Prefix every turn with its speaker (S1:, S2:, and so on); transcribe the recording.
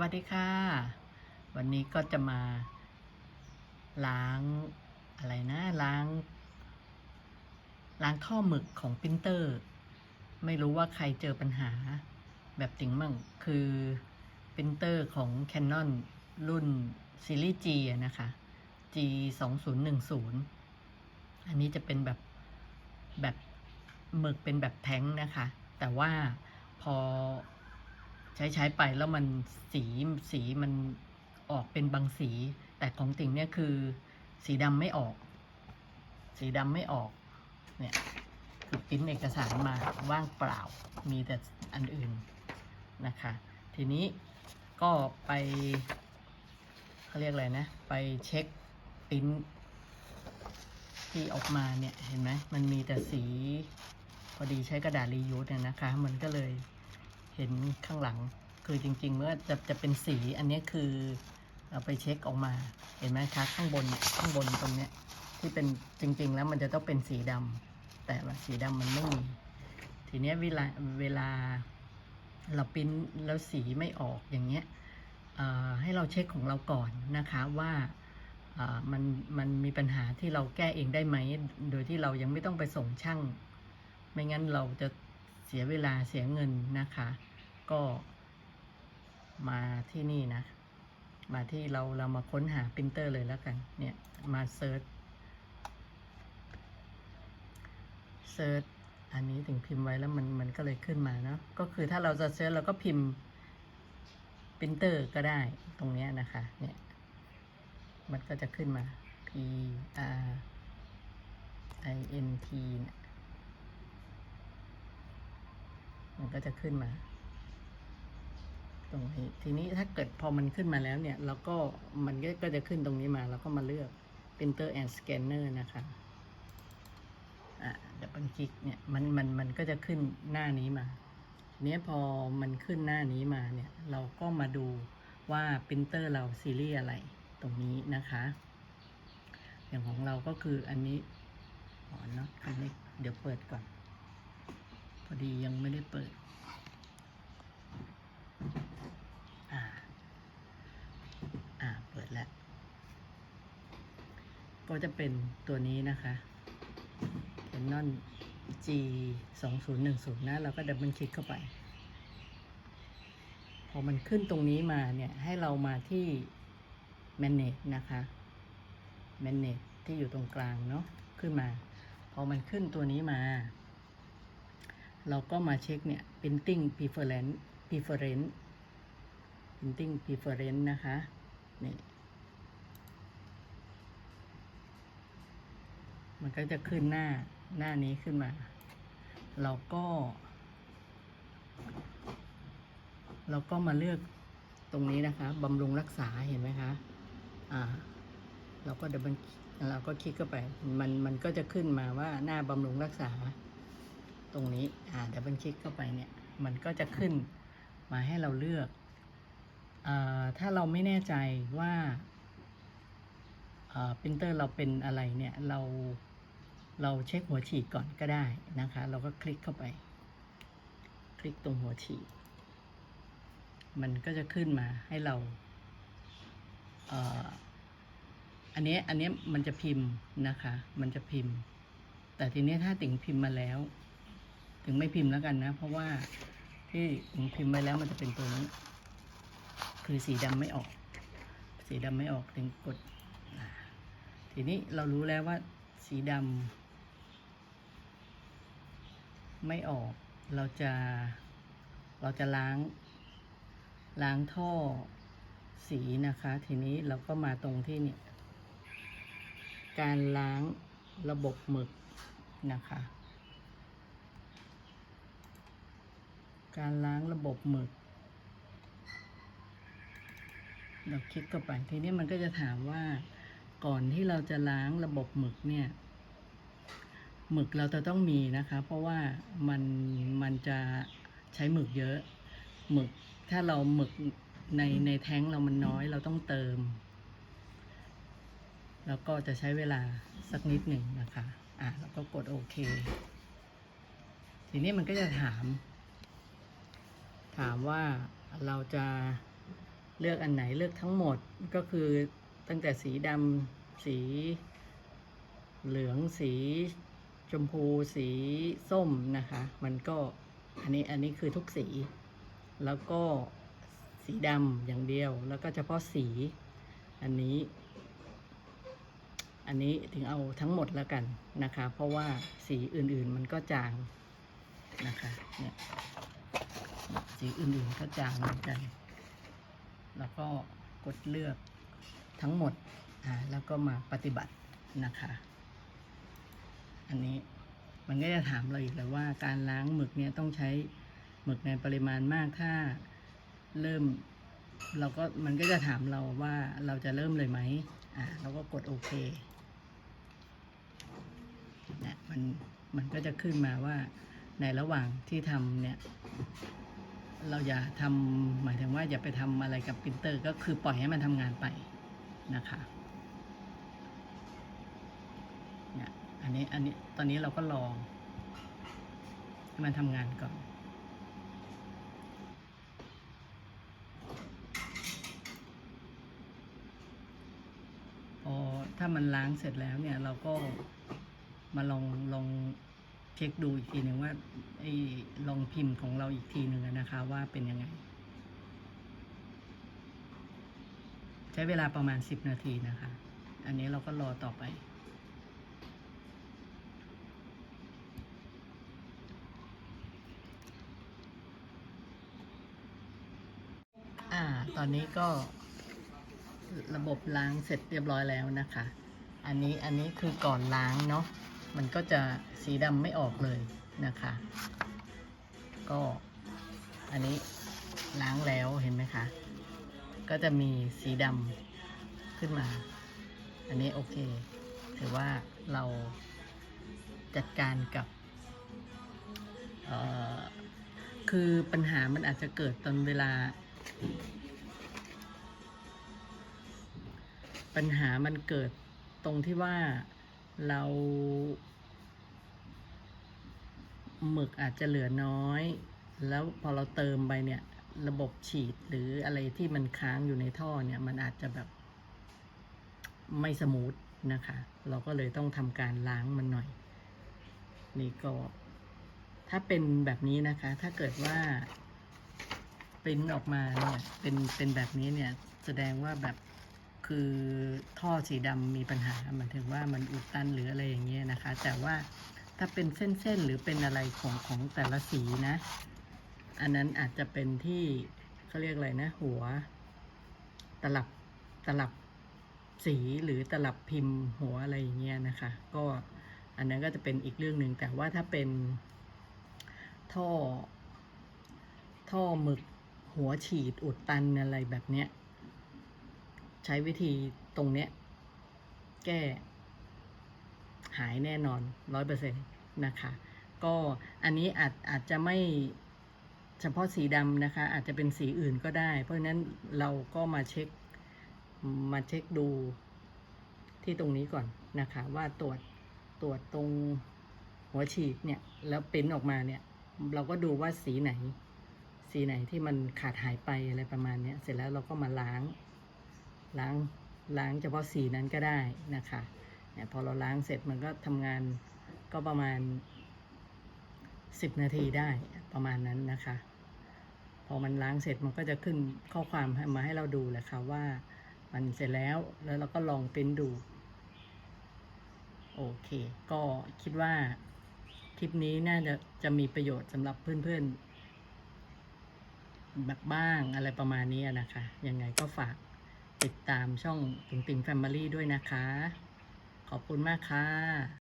S1: วัสดีค่ะ วันนี้ก็จะมาล้างอะไรนะล้าง ล้างท่อหมึกของปรินเตอร์ ไม่รู้ว่าใครเจอปัญหาแบบติ๋งมั่งคือปรินเตอร์ของ Canon รุ่นซีรีส์ G นะคะ G 2 0 1 0อันนี้จะเป็นแบบแบบหมึกเป็นแบบแท้งนะคะ แต่ว่าพอ ใช้ใช้ไปแล้วมันสีสีมันออกเป็นบางสี แต่ของติ่งเนี่ยคือ สีดำไม่ออก สีดำไม่ออก เนี่ยคือปริ้นเอกสารมาว่างเปล่า มีแต่อันอื่นนะคะ ทีนี้ก็ไปเขาเรียกอะไรนะ ไปเช็คปริ้นที่ออกมาเนี่ย เห็นไหม มันมีแต่สี พอดีใช้กระดาษรียูสเนี่ยนะคะ มันก็เลย เห็นข้างหลัง คือจริงๆเมื่อจะจะเป็นสีอันนี้คือเราไปเช็คออกมาเห็นไหมคะข้างบนข้างบนตรงเนี้ยที่เป็นจริง ๆ แล้วมันจะต้องเป็นสีดำแต่ว่าสีดำมันไม่มี ทีเนี้ยเวลาเวลาเราปริ้นแล้วสีไม่ออกอย่างเงี้ยให้เราเช็คของเราก่อนนะคะว่ามันมันมีปัญหาที่เราแก้เองได้ไหม โดยที่เรายังไม่ต้องไปส่งช่าง ไม่งั้นเราจะเสียเวลาเสียเงินนะคะ ก็มาที่นี่นะ มาที่เราเรามาค้นหาปรินเตอร์เลยแล้วกัน เนี่ย มาเซิร์ชเซิร์ชอันนี้ถึงพิมพ์ไว้แล้วมันมันก็เลยขึ้นมาเนาะก็คือถ้าเราจะเซิร์ชเราก็พิมพ์ปรินเตอร์ก็ได้ตรงนี้นะคะ เนี่ย มันก็จะขึ้นมา P R I N T มันก็จะขึ้นมา ตรงนี้ทีนี้ถ้าเกิดพอมันขึ้นมาแล้วเนี่ยเราก็มันก็จะขึ้นตรงนี้มาแล้วก็มาเลือก printer and scanner นะคะอะเดี๋ยวมันคลิกเนี่ยมันมันมันก็จะขึ้นหน้านี้มาทีนี้พอมันขึ้นหน้านี้มาเนี่ยเราก็มาดูว่าปรินเตอร์เราซีรีส์อะไรตรงนี้นะคะ อย่างของเราก็คืออันนี้อ๋อเนาะอันนี้เดี๋ยวเปิดก่อน พอดียังไม่ได้เปิด อ่า อ่า เปิดแล้ว ก็จะเป็นตัวนี้นะคะ Canon G 2 0 1 0นะเราก็ดับเบิลคลิกเข้าไป พอมันขึ้นตรงนี้มาเนี่ย ให้เรามาที่ Manage นะคะ Manage ที่อยู่ตรงกลางเนาะขึ้นมา พอมันขึ้นตัวนี้มา เราก็มาเช็คเนี่ย printing preference preference printing preference นะคะนี่ มันก็จะขึ้นหน้าหน้านี้ขึ้นมา เราก็ เราก็มาเลือกตรงนี้นะคะบำรุงรักษาเห็นไหมคะ อ่า เราก็ดับเบิลเราก็คลิกเข้าไป มันมันก็จะขึ้นมาว่าหน้าบำรุงรักษา ตรงนี้ อ่าดับเบิลคลิกเข้าไปเนี่ย มันก็จะขึ้นมาให้เราเลือกอ่าถ้าเราไม่แน่ใจว่าปรินเตอร์เราเป็นอะไรเนี่ย เรา เราเช็คหัวฉีดก่อนก็ได้นะคะ เราก็คลิกเข้าไป คลิกตรงหัวฉีด มันก็จะขึ้นมาให้เราเอ่ออันนี้อันนี้มันจะพิมพ์นะคะ มันจะพิมพ์ แต่ทีนี้ถ้าติ่งพิมพ์มาแล้ว ถึงไม่พิมพ์แล้วกันนะ เพราะว่าที่ติ่งพิมพ์ไว้แล้วมันจะเป็นตัวนี้ คือสีดำไม่ออก สีดำไม่ออกถึงกด ทีนี้เรารู้แล้วว่าสีดำ ไม่ออก เราจะเราจะล้าง ล้างท่อสีนะคะ ทีนี้เราก็มาตรงที่เนี่ย การล้างระบบหมึกนะคะ การล้างระบบหมึก เราคลิกเข้าไป ทีนี้มันก็จะถามว่าก่อนที่เราจะล้างระบบหมึกเนี่ย หมึกเราจะต้องมีนะคะ เพราะว่ามันมันจะใช้หมึกเยอะ หมึกถ้าเราหมึกในในแท้งเรามันน้อยเราต้องเติม แล้วก็จะใช้เวลาสักนิดหนึ่งนะคะ อะแล้วก็กดโอเค ทีนี้มันก็จะถาม ถามว่าเราจะเลือกอันไหนเลือกทั้งหมดก็คือตั้งแต่สีดำสีเหลืองสี ชมพูสีส้มนะคะ มันก็อันนี้อันนี้คือทุกสี แล้วก็สีดำอย่างเดียว แล้วก็เฉพาะสี อันนี้ อันนี้ถึงเอาทั้งหมดแล้วกันนะคะ เพราะว่าสีอื่นๆมันก็จางนะคะเนี่ยสีอื่นๆก็จางเหมือนกัน แล้วก็กดเลือกทั้งหมดอ่าแล้วก็มาปฏิบัตินะคะ อันนี้มันก็จะถามเราอีกแล้วว่าการล้างหมึกเนี่ยต้องใช้หมึกในปริมาณมากถ้าเริ่ม เราก็มันก็จะถามเราว่าเราจะเริ่มเลยไหมอ่าเราก็กดโอเคเนี่ยมันมันก็จะขึ้นมาว่าในระหว่างที่ทำเนี่ย เราอย่าทำหมายถึงว่าอย่าไปทำอะไรกับปรินเตอร์ ก็คือปล่อยให้มันทำงานไปนะคะเนี่ย อันนี้อันนี้ตอนนี้เราก็รอให้มันทำงานก่อน พอถ้ามันล้างเสร็จแล้วเนี่ยเราก็มาลองลองเช็คดูอีกทีหนึ่งว่าไอ้ลองพิมพ์ของเราอีกทีหนึ่งนะคะว่าเป็นยังไง ใช้เวลาประมาณสิบนาทีนะคะ อันนี้เราก็รอต่อไป ตอนนี้ก็ระบบล้างเสร็จเรียบร้อยแล้วนะคะ อันนี้อันนี้คือก่อนล้างเนาะ มันก็จะสีดำไม่ออกเลยนะคะ ก็อันนี้ล้างแล้วเห็นไหมคะ ก็จะมีสีดำขึ้นมา อันนี้โอเค ถือว่าเราจัดการกับคือปัญหามันอาจจะเกิดตอนเวลา ปัญหามันเกิดตรงที่ว่าเราหมึกอาจจะเหลือน้อย แล้วพอเราเติมไปเนี่ย ระบบฉีดหรืออะไรที่มันค้างอยู่ในท่อเนี่ย มันอาจจะแบบไม่สมูทนะคะ เราก็เลยต้องทำการล้างมันหน่อย นี่ก็ ถ้าเป็นแบบนี้นะคะ ถ้าเกิดว่าปริ้นออกมาเนี่ยเป็นเป็นแบบนี้เนี่ย แสดงว่าแบบ คือท่อสีดำมีปัญหาหมายถึงว่ามันอุดตันหรืออะไรอย่างเงี้ยนะคะ แต่ว่าถ้าเป็นเส้นๆหรือเป็นอะไรของของแต่ละสีนะ อันนั้นอาจจะเป็นที่เขาเรียกอะไรนะ หัว ตลับตลับสีหรือตลับพิมพ์หัวอะไรอย่างเงี้ยนะคะ ก็อันนั้นก็จะเป็นอีกเรื่องหนึ่งแต่ว่าถ้าเป็นท่อ ท่อหมึกหัวฉีดอุดตันอะไรแบบเนี้ย ใช้วิธีตรงเนี้ย แก้ หายแน่นอนร้อยเปอร์เซ็นต์นะคะ ก็อันนี้อาจอาจจะไม่เฉพาะสีดำนะคะ อาจจะเป็นสีอื่นก็ได้ เพราะฉะนั้นเราก็มาเช็คมาเช็คดูที่ตรงนี้ก่อนนะคะ ว่าตรวจตรวจตรงหัวฉีดเนี่ย แล้วปริ้นออกมาเนี่ย เราก็ดูว่าสีไหน สีไหนที่มันขาดหายไปอะไรประมาณนี้เสร็จแล้วเราก็มาล้าง ล้างล้างเฉพาะสีนั้นก็ได้นะคะเนี่ยพอเราล้างเสร็จมันก็ทำงานก็ประมาณ 10 นาทีได้ประมาณนั้นนะคะ พอมันล้างเสร็จมันก็จะขึ้นข้อความมาให้เราดูแหละค่ะว่ามันเสร็จแล้วแล้วเราก็ลองปริ้นดู โอเค ก็คิดว่าคลิปนี้น่าจะจะมีประโยชน์สำหรับเพื่อนๆแบบบ้างอะไรประมาณนี้นะคะ ยังไงก็ฝาก ติดตามช่องติงติงแฟมิลี่ด้วยนะคะ ขอบคุณมากค่ะ